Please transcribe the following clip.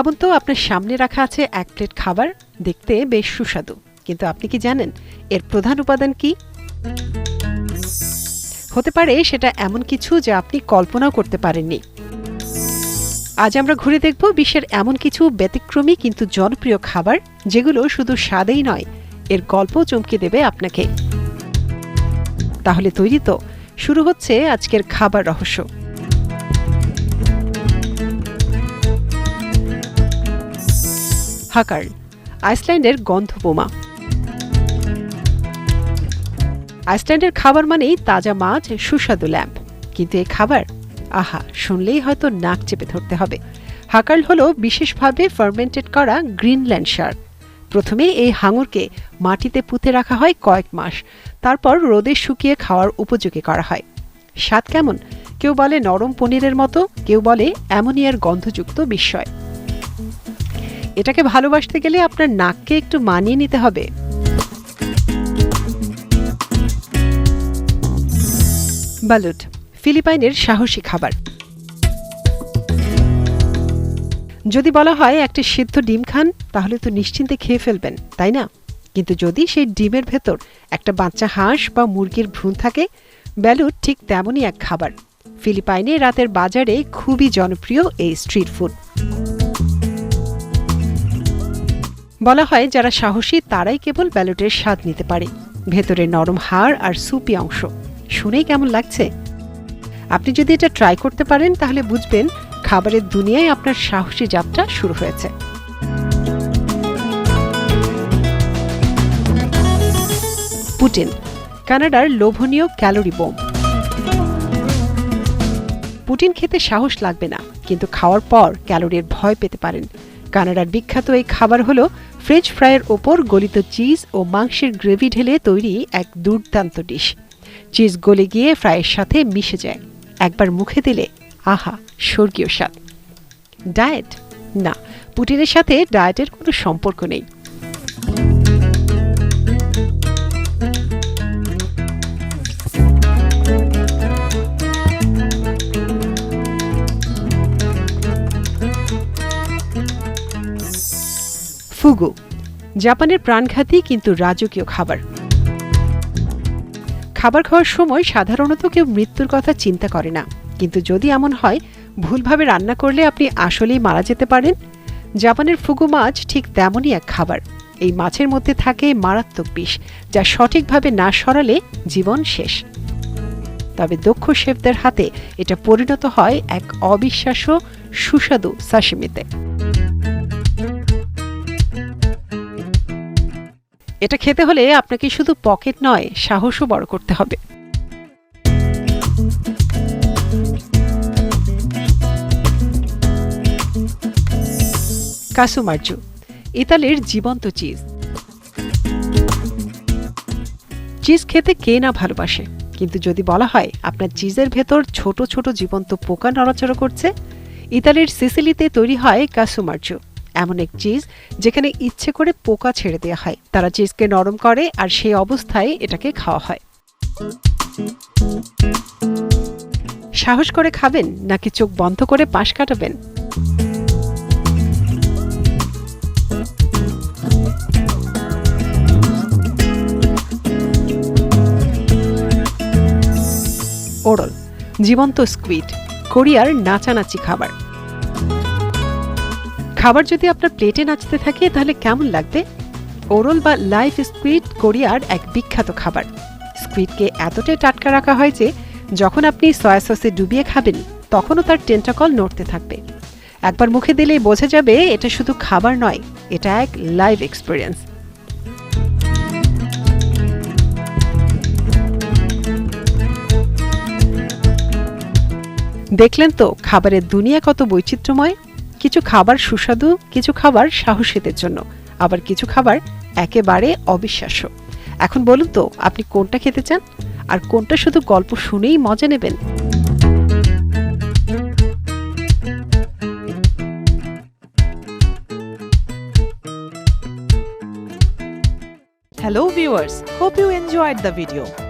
ভাবুন তো, আপনার সামনে রাখা আছে এক প্লেট খাবার, দেখতে বেশ সুস্বাদু। কিন্তু আপনি কি জানেন, এর প্রধান উপাদান কি? হতে পারে সেটা এমন কিছু যা আপনি কল্পনাও করতে পারেননি। আজ আমরা ঘুরে দেখব বিশ্বের এমন কিছু ব্যতিক্রমী কিন্তু জনপ্রিয় খাবার, যেগুলো শুধু স্বাদেই নয়, এর গল্প চমকে দেবে আপনাকে। তাহলে তৈরি তো, শুরু হচ্ছে আজকের খাবার রহস্য। হাকার আইসল্যান্ডের গন্ধ বোমা আইসল্যান্ডের খাবার মানেই তাজা মাছ, সুস্বাদু ল্যাম্প। কিন্তু এই খাবার, আহা, শুনলেই হয়তো নাক চেপে ধরতে হবে। হাকার্ল হলো বিশেষভাবে ফার্মেন্টেড করা গ্রিনল্যান্ড শার্ক। প্রথমে এই হাঙরকে মাটিতে পুঁতে রাখা হয় কয়েক মাস। তারপর রোদে শুকিয়ে খাওয়ার উপযোগী করা হয়। স্বাদ কেমন? কেউ বলে নরম পনিরের মতো, কেউ বলে অ্যামোনিয়ার গন্ধযুক্ত বিস্ময়। এটাকে ভালোবাসতে গেলে আপনার নাককে একটু মানিয়ে নিতে হবে। বালুট, ফিলিপাইনের সাহসী খাবার। যদি বলা হয় একটা সিদ্ধ ডিম খান, তাহলে তো নিশ্চিন্তে খেয়ে ফেলবেন, তাই না? কিন্তু যদি সেই ডিমের ভেতর একটা বাচ্চা হাঁস বা মুরগির ভ্রূণ থাকে ব্যালুট ঠিক তেমনই এক খাবার। ফিলিপাইনে রাতের বাজারে খুবই জনপ্রিয় এই স্ট্রিট ফুড। বলা হয় যারা সাহসী তারাই কেবল ব্যালটের স্বাদ নিতে পারে। ভেতরে নরম হাড় আর সুপি অংশ। শুনেই কেমন লাগছে? আপনি যদি এটা ট্রাই করতে পারেন, তাহলে বুঝবেন খাবারের দুনিয়ায় আপনার সাহসী যাত্রা শুরু হয়েছে। পুটিন, কানাডার লোভনীয় ক্যালোরি বোম। পুটিন খেতে সাহস লাগবে না, কিন্তু খাওয়ার পর ক্যালোরির ভয় পেতে পারেন। কানাডার বিখ্যাত এই খাবার হলো ফ্রেঞ্চ ফ্রাইয়ের ওপর গলিত চিজ ও মাংসের গ্রেভি ঢেলে তৈরি এক দুর্দান্ত ডিশ। চিজ গলে গিয়ে ফ্রাইয়ের সাথে মিশে যায়। একবার মুখে দিলে আহা, স্বর্গীয় স্বাদ। ডায়েট? না, পুটিনের সাথে ডায়েটের কোনো সম্পর্ক নেই। ফুগু, জাপানের প্রাণঘাতী কিন্তু রাজকীয় খাবার। খাবার খাওয়ার সময় সাধারণত কেউ মৃত্যুর কথা চিন্তা করে না। কিন্তু যদি এমন হয়, ভুলভাবে রান্না করলে আপনি আসলেই মারা যেতে পারেন। জাপানের ফুগু মাছ ঠিক তেমনই এক খাবার। এই মাছের মধ্যে থাকে মারাত্মক বিষ, যা সঠিকভাবে না সরালে জীবন শেষ। তবে দক্ষ শেফদের হাতে এটা পরিণত হয় এক অবিশ্বাস্য সুস্বাদু সাশিমিতে এটা খেতে হলে আপনাকে শুধু পকেট নয়, সাহসও বড় করতে হবে। কাসুমার্জু ইতালির জীবন্ত চিজ। চিজ খেতে কে না ভালোবাসে, কিন্তু যদি বলা হয় আপনার চিজের ভেতর ছোট ছোট জীবন্ত পোকা নড়াচড়া করছে, ইতালির সিসিলিতে তৈরি হয় কাসুমার্জু এমন এক চিজ যেখানে ইচ্ছে করে পোকা ছেড়ে দেওয়া হয়। তারা চিজকে নরম করে আর সেই অবস্থায় এটাকে খাওয়া হয়। সাহস করে খাবেন নাকি চোখ বন্ধ করে পাশ কাটাবেন? ওরল, জীবন্ত স্কুইড, কোরিয়ার নাচানাচি খাবার। খাবার যদি আপনার প্লেটে নাচতে থাকে, তাহলে কেমন লাগবে? ওরল বা লাইফ স্কুইড কোরিয়ার এক বিখ্যাত খাবার। স্কুইডকে এতটাই টাটকা রাখা হয় যে, যখন আপনি সয়া সসে ডুবিয়ে খাবেন, তখনও তার টেন্টাকল নড়তে থাকবে। একবার মুখে দিলেই বোঝা যাবে এটা শুধু খাবার নয়, এটা এক লাইভ এক্সপিরিয়েন্স দেখলেন তো, খাবারের দুনিয়া কত বৈচিত্র্যময়? কিছু খাবার সুস্বাদু কিছু খাবার সাহসীদের জন্য। আবার কিছু খাবার একেবারে অবিশ্বাস্য। এখন বলুন তো আপনি কোনটা খেতে চান? আর কোনটা শুধু গল্প শুনেই মজা নেবেন? Hello viewers, hope you enjoyed the video.